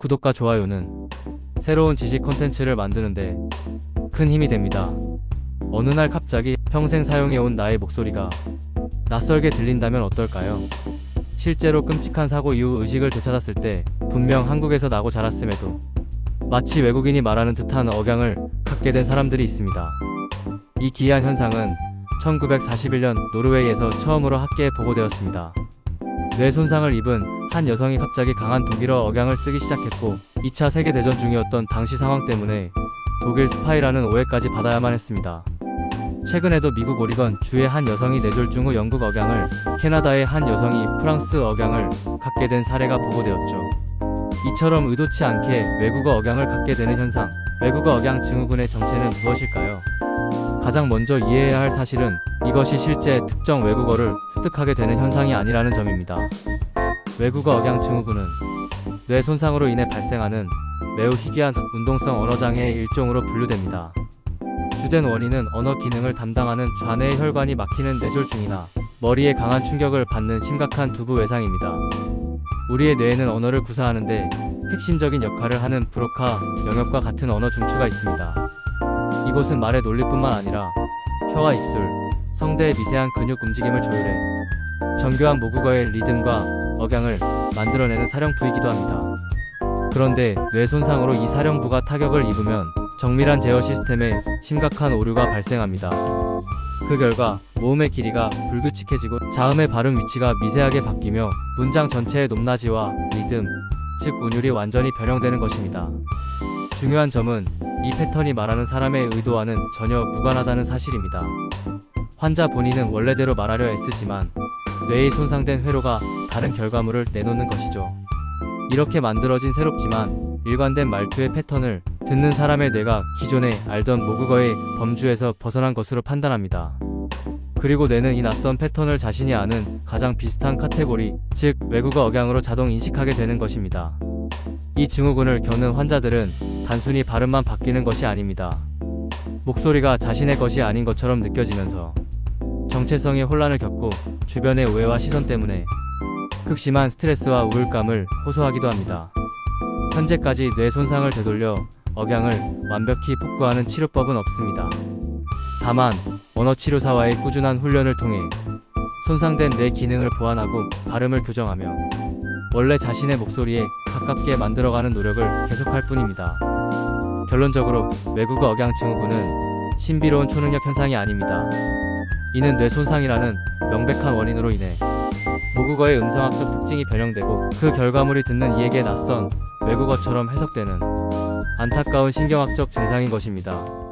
구독과 좋아요는 새로운 지식 콘텐츠를 만드는데 큰 힘이 됩니다. 어느 날 갑자기 평생 사용해온 나의 목소리가 낯설게 들린다면 어떨까요? 실제로 끔찍한 사고 이후 의식을 되찾았을 때 분명 한국에서 나고 자랐음에도 마치 외국인이 말하는 듯한 억양을 갖게 된 사람들이 있습니다. 이 기이한 현상은 1941년 노르웨이에서 처음으로 학계에 보고되었습니다. 뇌 손상을 입은 한 여성이 갑자기 강한 독일어 억양을 쓰기 시작했고 2차 세계대전 중이었던 당시 상황 때문에 독일 스파이라는 오해까지 받아야만 했습니다. 최근에도 미국 오리건 주의 한 여성이 뇌졸중 후 영국 억양을, 캐나다의 한 여성이 프랑스 억양을 갖게 된 사례가 보고되었죠. 이처럼 의도치 않게 외국어 억양을 갖게 되는 현상, 외국어 억양 증후군의 정체는 무엇일까요? 가장 먼저 이해해야 할 사실은 이것이 실제 특정 외국어를 습득하게 되는 현상이 아니라는 점입니다. 외국어 억양 증후군은 뇌 손상으로 인해 발생하는 매우 희귀한 운동성 언어 장애의 일종으로 분류됩니다. 주된 원인은 언어 기능을 담당하는 좌뇌의 혈관이 막히는 뇌졸중이나 머리에 강한 충격을 받는 심각한 두부 외상입니다. 우리의 뇌에는 언어를 구사하는데 핵심적인 역할을 하는 브로카 영역과 같은 언어 중추가 있습니다. 이곳은 말의 논리뿐만 아니라 혀와 입술, 성대의 미세한 근육 움직임을 조율해 정교한 모국어의 리듬과 억양을 만들어내는 사령부이기도 합니다. 그런데 뇌 손상으로 이 사령부가 타격을 입으면 정밀한 제어 시스템에 심각한 오류가 발생합니다. 그 결과 모음의 길이가 불규칙해지고 자음의 발음 위치가 미세하게 바뀌며 문장 전체의 높낮이와 리듬, 즉 운율이 완전히 변형되는 것입니다. 중요한 점은 이 패턴이 말하는 사람의 의도와는 전혀 무관하다는 사실입니다. 환자 본인은 원래대로 말하려 애쓰지만 뇌의 손상된 회로가 다른 결과물을 내놓는 것이죠. 이렇게 만들어진 새롭지만 일관된 말투의 패턴을 듣는 사람의 뇌가 기존에 알던 모국어의 범주에서 벗어난 것으로 판단합니다. 그리고 뇌는 이 낯선 패턴을 자신이 아는 가장 비슷한 카테고리, 즉 외국어 억양으로 자동 인식하게 되는 것입니다. 이 증후군을 겪는 환자들은 단순히 발음만 바뀌는 것이 아닙니다. 목소리가 자신의 것이 아닌 것처럼 느껴지면서 정체성의 혼란을 겪고 주변의 오해와 시선 때문에 극심한 스트레스와 우울감을 호소하기도 합니다. 현재까지 뇌 손상을 되돌려 억양을 완벽히 복구하는 치료법은 없습니다. 다만 언어치료사와의 꾸준한 훈련을 통해 손상된 뇌 기능을 보완하고 발음을 교정하며 원래 자신의 목소리에 가깝게 만들어가는 노력을 계속할 뿐입니다. 결론적으로 외국어 억양 증후군은 신비로운 초능력 현상이 아닙니다. 이는 뇌 손상이라는 명백한 원인으로 인해 모국어의 음성학적 특징이 변형되고 그 결과물이 듣는 이에게 낯선 외국어처럼 해석되는 안타까운 신경학적 증상인 것입니다.